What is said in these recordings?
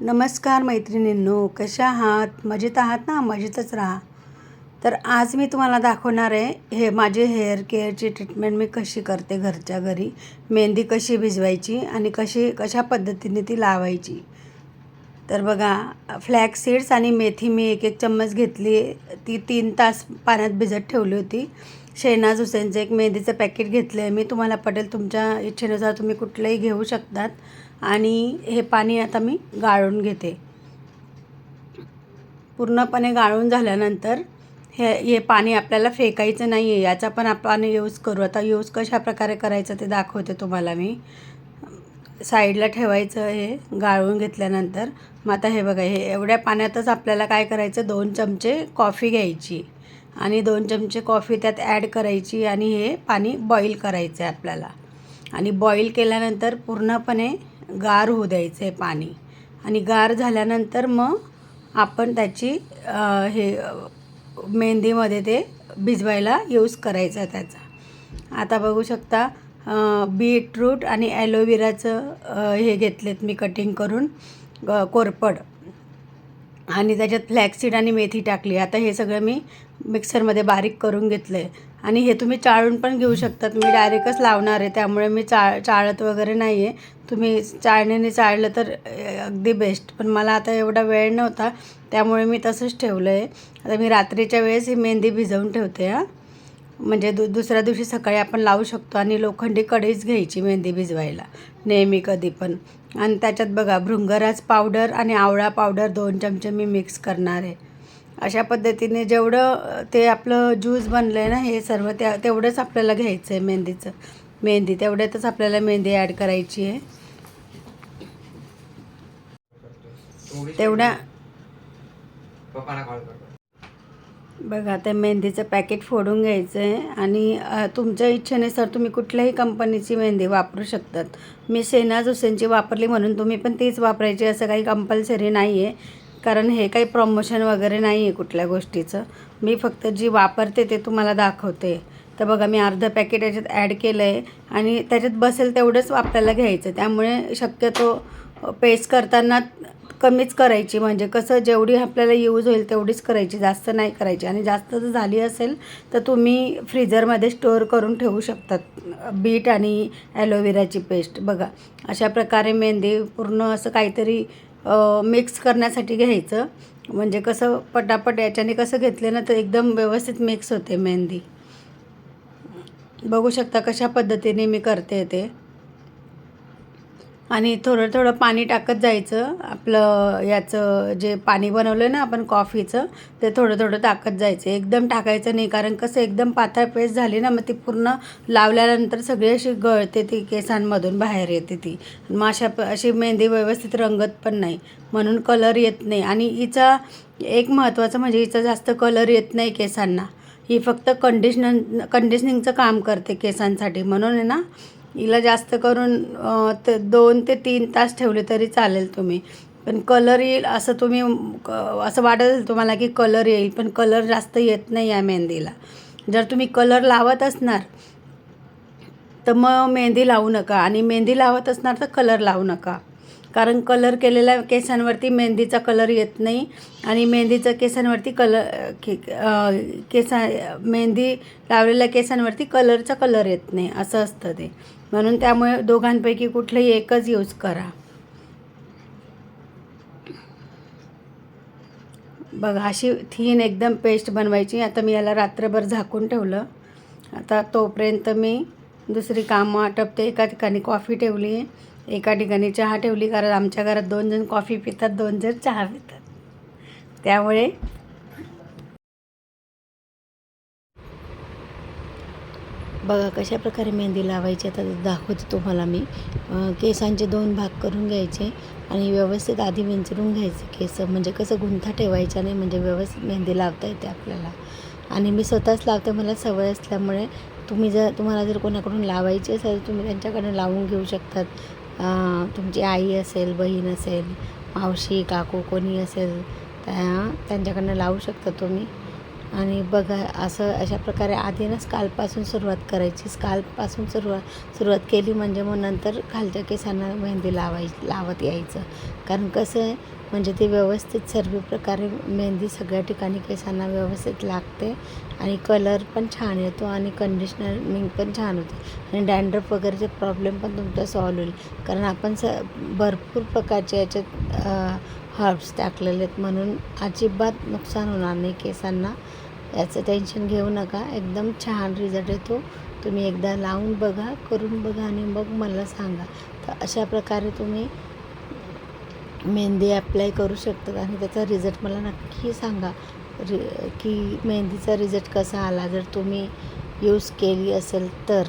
नमस्कार मैत्रिणींनो कशा आहात? मजेत आहात ना? मजेतच राहा. तर आज मी तुम्हाला दाखवणार आहे हे माझे हेअर केअरची ट्रीटमेंट मी कशी करते घरच्या घरी मेहंदी कशी भिजवायची आणि कशी कशा पद्धतीने ती लावायची. तर बघा फ्लॅक्स सीड्स आणि मेथी मी एक एक चम्मच घेतली ती तीन तास पाण्यात भिजत ठेवली होती. शेनाज हुसेनचं एक मेहंदीचं पॅकेट घेतलं आहे मी तुम्हाला पटेल तुमच्या इच्छेनुसार तुम्ही कुठलंही घेऊ शकतात. आणि हे पाणी आता मी गाळून घेते. पूर्णपणे गाळून झाल्यानंतर हे हे पाणी आपल्याला फेकायचं नाही आहे याचा पण आपण यूज करू. आता यूज कशा प्रकारे करायचं ते दाखवते तुम्हाला मी. साईडला ठेवायचं हे गाळून घेतल्यानंतर. मग आता हे बघा हे एवढ्या पाण्यातच आपल्याला काय करायचं? दोन चमचे कॉफी घ्यायची. आणि दोन चमचे कॉफी त्यात ॲड करायची आणि हे पाणी बॉईल करायचं आहे आपल्याला. आणि बॉईल केल्यानंतर पूर्णपणे गार होऊ द्यायचं आहे पाणी. आणि गार झाल्यानंतर मग आपण त्याची हे मेहंदीमध्ये ते भिजवायला यूज करायचा त्याचा. आता बघू शकता बीटरूट आणि ॲलोवेराचं हे घेतलेत मी कटिंग करून कोरपड. आणि त्याच्यात फ्लॅक्सीड आणि मेथी टाकली. आता हे सगळं मी मिक्सरमध्ये बारीक करून घेतलं आहे आणि हे तुम्ही चाळून पण घेऊ शकतात. मी डायरेक्टच लावणार आहे. त्यामुळे मी चा चाळत वगैरे नाही आहे तुम्ही चाळणीने चाळलं तर अगदी बेस्ट पण मला आता एवढा वेळ नव्हता त्यामुळे मी तसंच ठेवलं आहे आता मी रात्रीच्या वेळेस ही मेहंदी भिजवून ठेवते हां. म्हणजे दु दुसऱ्या दिवशी सकाळी आपण लावू शकतो आणि लोखंडी कढईच घ्यायची मेहंदी भिजवायला नेहमी कधी पण. आणि त्याच्यात बघा भृंगराज पावडर आणि आवळा पावडर दोन चमचे मी मिक्स करणार आहे. अशा पद्धतीने जेवढं ते आपलं ज्यूस बनलं आहे ना हे सर्व त्या तेवढंच आपल्याला घ्यायचं आहे मेहंदीचं. मेहंदी तेवढ्यातच आपल्याला मेहंदी ॲड करायची आहे. करतो बघा ते मेहंदीचं पॅकेट फोडून घ्यायचं आहे आणि तुमच्या इच्छेनुसार तुम्ही कुठल्याही कंपनीची मेहंदी वापरू शकतात. मी सेनाज हुसेनची वापरली म्हणून तुम्ही पण तीच वापरायची असं काही कंपल्सरी नाही आहे कारण हे काही प्रमोशन वगैरे नाही आहे कुठल्या गोष्टीचं. मी फक्त जी वापरते ते तुम्हाला दाखवते. तर बघा मी अर्धं पॅकेट याच्यात ॲड केलं आहे आणि त्याच्यात बसेल तेवढंच आपल्याला घ्यायचं त्यामुळे शक्यतो पेस्ट करताना कमीच करायची. म्हणजे कसं जेवढी आपल्याला यूज होईल तेवढीच करायची. जास्त नाही करायची. आणि जास्त जर झाली असेल तर तुम्ही फ्रीजरमध्ये स्टोअर करून ठेवू शकतात. बीट आणि ॲलोवेराची पेस्ट बघा अशा प्रकारे मेहंदी पूर्ण असं काहीतरी मिक्स करण्यासाठी घ्यायचं. म्हणजे कसं पटापट याच्याने कसं घेतले ना तर एकदम व्यवस्थित मिक्स होते मेहंदी. बघू शकता कशा पद्धतीने मी करते ते. आणि थोडं थोडं पाणी टाकत जायचं. आपलं याचं जे पाणी बनवलं आहे ना आपण कॉफीचं ते थोडं थोडं टाकत जायचं. एकदम टाकायचं नाही कारण कसं एकदम पातळ पेस्ट झाली ना मग ती पूर्ण लावल्यानंतर सगळी अशी गळते ती केसांमधून बाहेर येते ती. मग अशा अशी मेहंदी व्यवस्थित रंगत पण नाही. म्हणून कलर येत नाही. आणि हिचा एक महत्त्वाचं म्हणजे हिचा जास्त कलर येत नाही केसांना. ही फक्त कंडिशनर कंडिशनिंगचं काम करते केसांसाठी. म्हणून आहे ना हिला जास्त करून ते दोन ते तीन तास ठेवले तरी चालेल तुम्ही. पण कलर येईल असं तुम्ही असं वाटत तुम्हाला की कलर येईल पण कलर जास्त येत नाही या मेहंदीला. जर तुम्ही कलर लावत असणार तर मग मेहंदी लावू नका. आणि मेहंदी लावत असणार तर कलर लावू नका. कारण कलर केलेल्या केसांवरती मेहंदीचा कलर येत नाही. आणि मेहंदीचा केसांवरती कलर के केसा मेहंदी लावलेल्या केसांवरती कलरचा कलर येत नाही. असं असतं ते. म्हणून त्यामुळे दोघांपैकी कुठलंही एकच यूज करा. बघा अशी थीन एकदम पेस्ट बनवायची. आता मी याला रात्रभर झाकून ठेवलं. आता तोपर्यंत मी दुसरी कामं आटपते. एका ठिकाणी कॉफी ठेवली आहे एका ठिकाणी चहा ठेवली. कारण आमच्या घरात दोन जण कॉफी पितात दोन जण चहा पितात. त्यामुळे बघा कशा प्रकारे मेहंदी लावायची आता दाखवते तुम्हाला मी. केसांचे दोन भाग करून घ्यायचे आणि व्यवस्थित आधी विंचरून घ्यायचे केस. म्हणजे कसं गुंथा ठेवायचा नाही म्हणजे व्यवस्थित मेहंदी लावता येते आपल्याला. आणि मी स्वतःच लावते मला सवय असल्यामुळे तुम्ही जर तुम्हाला जर कोणाकडून लावायची असेल तुम्ही त्यांच्याकडून लावून घेऊ शकतात. तुमची आई असेल बहीण असेल मावशी काकू कोणी असेल त्या त्यांच्याकडनं लावू शकता तुम्ही. आणि बघा असं अशा प्रकारे आधी ना सुरुवात करायची. स्काल्पपासून सुरुवात सुरुवात केली म्हणजे मग नंतर खालच्या केसांना मेहंदी लावाय लावत यायचं. कारण कसं आहे म्हणजे ते व्यवस्थित सर्व प्रकारे मेहंदी सगळ्या ठिकाणी केसांना व्यवस्थित लागते आणि कलर पण छान येतो आणि कंडिशनरिंग पण छान होते. आणि डॅन्ड्रफ वगैरेचे प्रॉब्लेम पण तुमचा सॉल्व होईल. कारण आपण स भरपूर प्रकारचे याच्यात हर्ब्स टाकलेले आहेत म्हणून अजिबात नुकसान होणार नाही केसांना. याचं टेन्शन घेऊ नका. एकदम छान रिझल्ट येतो. तुम्ही एकदा लावून बघा करून बघा आणि मग मला सांगा. तर अशा प्रकारे तुम्ही मेहंदी अप्लाय करू शकतात आणि त्याचा रिझल्ट मला नक्की सांगा. रि की मेहंदीचा रिझल्ट कसा आला? जर तुम्ही यूज केली असेल तर.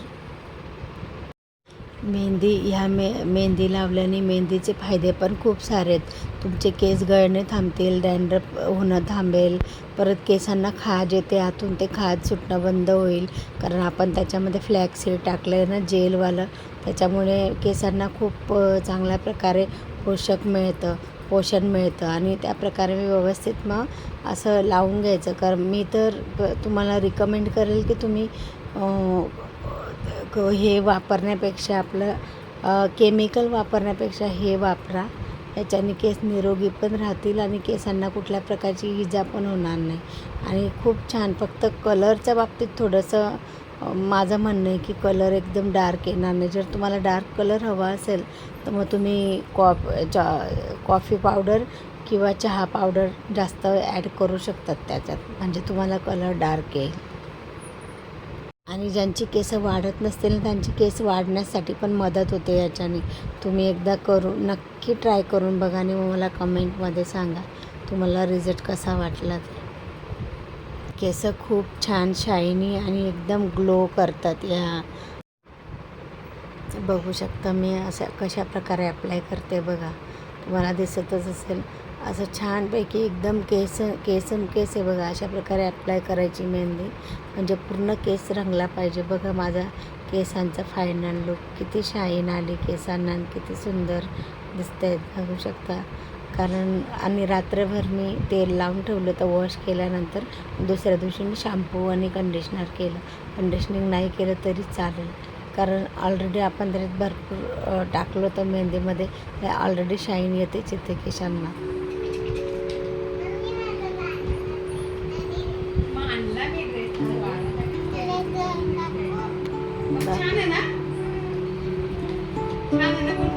मेहंदी ह्या मे मेहंदी लावल्याने मेहंदीचे फायदे पण खूप सारे आहेत. तुमचे केस गळणे थांबतील डॅन्ड्रफ होणं थांबेल परत केसांना खाज येते आतून ते खाज सुटणं बंद होईल. कारण आपण त्याच्यामध्ये फ्लॅक्सीड टाकलं आहे ना जेलवालं त्याच्यामुळे केसांना खूप चांगल्या प्रकारे पोषक मिळतं पोषण मिळतं. आणि त्या प्रकारे मी व्यवस्थित मग असं लावून घ्यायचं. कारण मी तर तुम्हाला रिकमेंड करेल की तुम्ही हे वापरण्यापेक्षा आपलं केमिकल वापरण्यापेक्षा हे वापरा. याच्याने केस निरोगी पण राहतील आणि केसांना कुठल्या प्रकारची इजा पण होणार नाही. आणि खूप छान फक्त कलरच्या बाबतीत थोडंसं माझं म्हणणं आहे की कलर एकदम डार्क येणार नाही. जर तुम्हाला डार्क कलर हवा असेल तर मग तुम्ही कॉफ चॉ कॉफी पावडर किंवा चहा पावडर जास्त ॲड करू शकतात त्याच्यात. म्हणजे तुम्हाला कलर डार्क येईल. आणि ज्यांची केसं वाढत नसतील त्यांची केस वाढण्यासाठी पण मदत होते याच्याने. तुम्ही एकदा करू नक्की ट्राय करून बघा आणि मग मला कमेंटमध्ये सांगा तुम्हाला रिझल्ट कसा वाटला ते. केस खूप छान शायनी आणि एकदम ग्लो करतात या. बघू शकता मी असं कशा प्रकारे अप्लाय करते बघा. तुम्हाला दिसतच असेल असं छानपैकी एकदम केस केस केस आहे बघा अशा प्रकारे अप्लाय करायची मेहंदी. म्हणजे पूर्ण केस रंगला पाहिजे. बघा माझा केसांचा फायनल लुक किती शाईन आली केसांना आणि किती सुंदर दिसत आहेत बघू शकता. कारण आणि रात्रभर मी तेल लावून ठेवलं तर वॉश केल्यानंतर. दुसऱ्या दिवशी मी शॅम्पू आणि कंडिशनर केलं. कंडिशनिंग नाही केलं तरी चालेल. कारण ऑलरेडी आपण त्याच्यात भरपूर टाकलो टाकलं होतं मेहंदीमध्ये. ऑलरेडी शाईन येते चित्ते केसांना. छान आहे ना छान आहे ना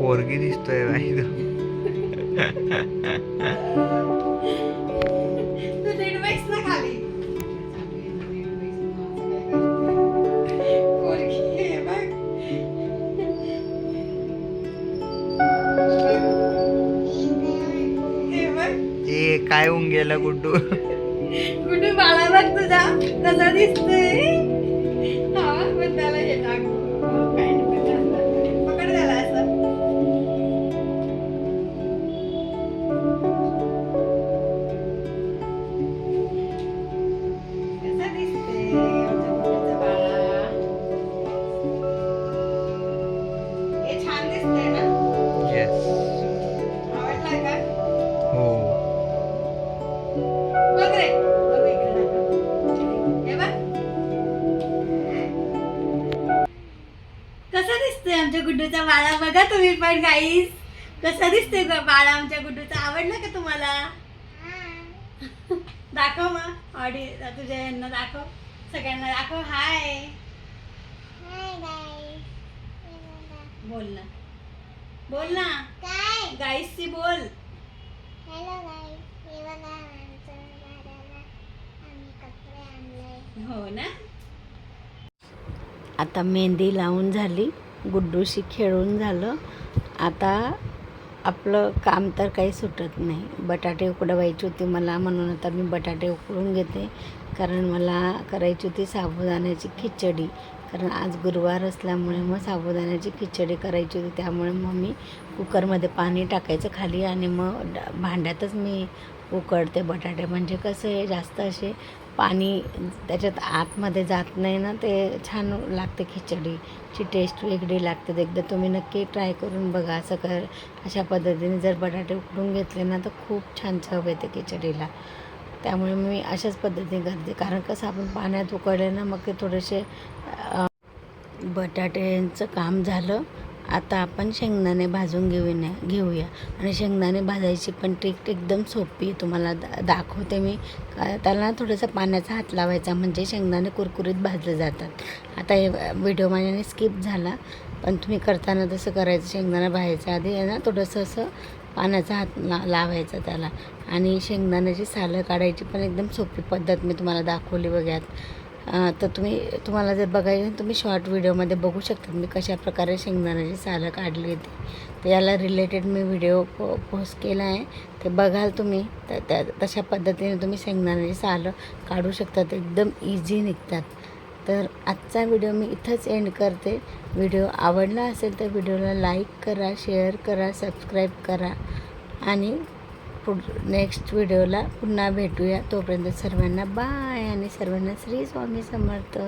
पोरगी दिसतोय बाई तो. तू नीट बैस ना खाली पोरगी आहे बघ. हे बघ. ए काय होऊन गेलं गुड्डू गुड्डू बाळा बघ तुझा कसा दिसतोय हा पण त्याला हे टाक गुड्डूचा बाळा बघा तुम्ही पण गाईस कसा दिसतोय बाळा आमच्या गुड्डूचा? आवडला का तुम्हाला? दाखव मग ऑडी तुझ्या यांना दाखव. सगळ्यांना दाखव. हाय बोल ना. बोल ना. काय गाईसची बोल. हो ना? आता मेहंदी लावून झाली. गुड्डूशी खेळून झालं. आता आपलं काम तर काही सुटत नाही. बटाटे उकडवायची होती मला म्हणून आता मी बटाटे उकडून घेते. कारण मला करायची होती साबुदाण्याची खिचडी. कारण आज गुरुवार असल्यामुळे मग साबुदाण्याची खिचडी करायची होती. त्यामुळे मग मी कुकरमध्ये पाणी टाकायचं खाली आणि मग भांड्यातच मी उकडते बटाटे. म्हणजे कसं आहे जास्त असे पाणी त्याच्यात आतमध्ये जात नाही ना ते छान लागते खिचडीची टेस्ट वेगळी लागते. एकदा तुम्ही नक्की ट्राय करून बघा असं कर. अशा पद्धतीने जर बटाटे उकडून घेतले ना तर खूप छान चव येते खिचडीला. त्यामुळे मी अशाच पद्धतीने करते. कारण कसं आपण पाण्यात उकडले ना मग ते थोडेसे बटाट्यांचं काम झालं. आता आपण शेंगदाणे भाजून घेऊया घेऊया. आणि शेंगदाणे भाजायची पण ट्रिक एकदम सोपी तुम्हाला दा दाखवते मी. त्याला थोडंसं पाण्याचा हात लावायचा म्हणजे शेंगदाणे कुरकुरीत भाजले जातात. आता हे व्हिडिओ माझ्याने स्किप झाला पण तुम्ही करताना तसं करायचं. शेंगदाणा भाजायच्या आधी आहे ना थोडंसं असं पाण्याचा हात ला लावायचा त्याला. आणि शेंगदाण्याची सालं काढायची पण एकदम सोपी पद्धत मी तुम्हाला दाखवली बघ्यात. तर तुम्ही तुम्हाला जर बघायचं तुम्ही शॉर्ट व्हिडिओमध्ये बघू शकता मी कशा प्रकारे शेंगदाण्याची सालं काढली होती. तर याला रिलेटेड मी व्हिडिओ पो पोस्ट केला आहे. ते बघाल तुम्ही. तर त्या तशा पद्धतीने तुम्ही शेंगदाण्याची सालं काढू शकता. एकदम इझी निघतात. तर आजचा व्हिडिओ मी इथंच एंड करते. व्हिडिओ आवडला असेल तर व्हिडिओला लाईक करा शेअर करा सबस्क्राईब करा. आणि पुढ नेक्स्ट व्हिडिओला पुन्हा भेटूया. तोपर्यंत सर्वांना बाय आणि सर्वांना श्री स्वामी समर्थ.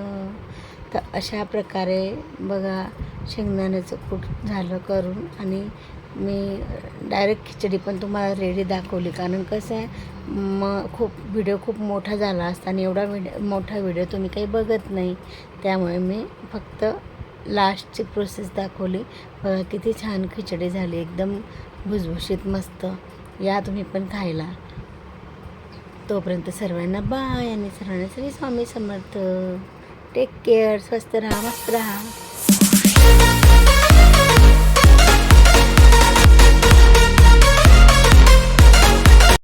तर अशा प्रकारे बघा शेंगदाण्याचं कूट झालं करून आणि मी डायरेक्ट खिचडी पण तुम्हाला रेडी दाखवली. कारण कसं आहे मग खूप व्हिडिओ खूप मोठा झाला असता आणि एवढा व्हिडिओ मोठा व्हिडिओ तुम्ही काही बघत नाही. त्यामुळे मी फक्त लास्टची प्रोसेस दाखवली. बघा किती छान खिचडी झाली. एकदम भुसभुशीत मस्त. या तुम्ही पण खायला. तोपर्यंत सर्वांना बाय आणि सर्वांना श्री स्वामी समर्थ. टेक केअर स्वस्त राहा मस्त राहा.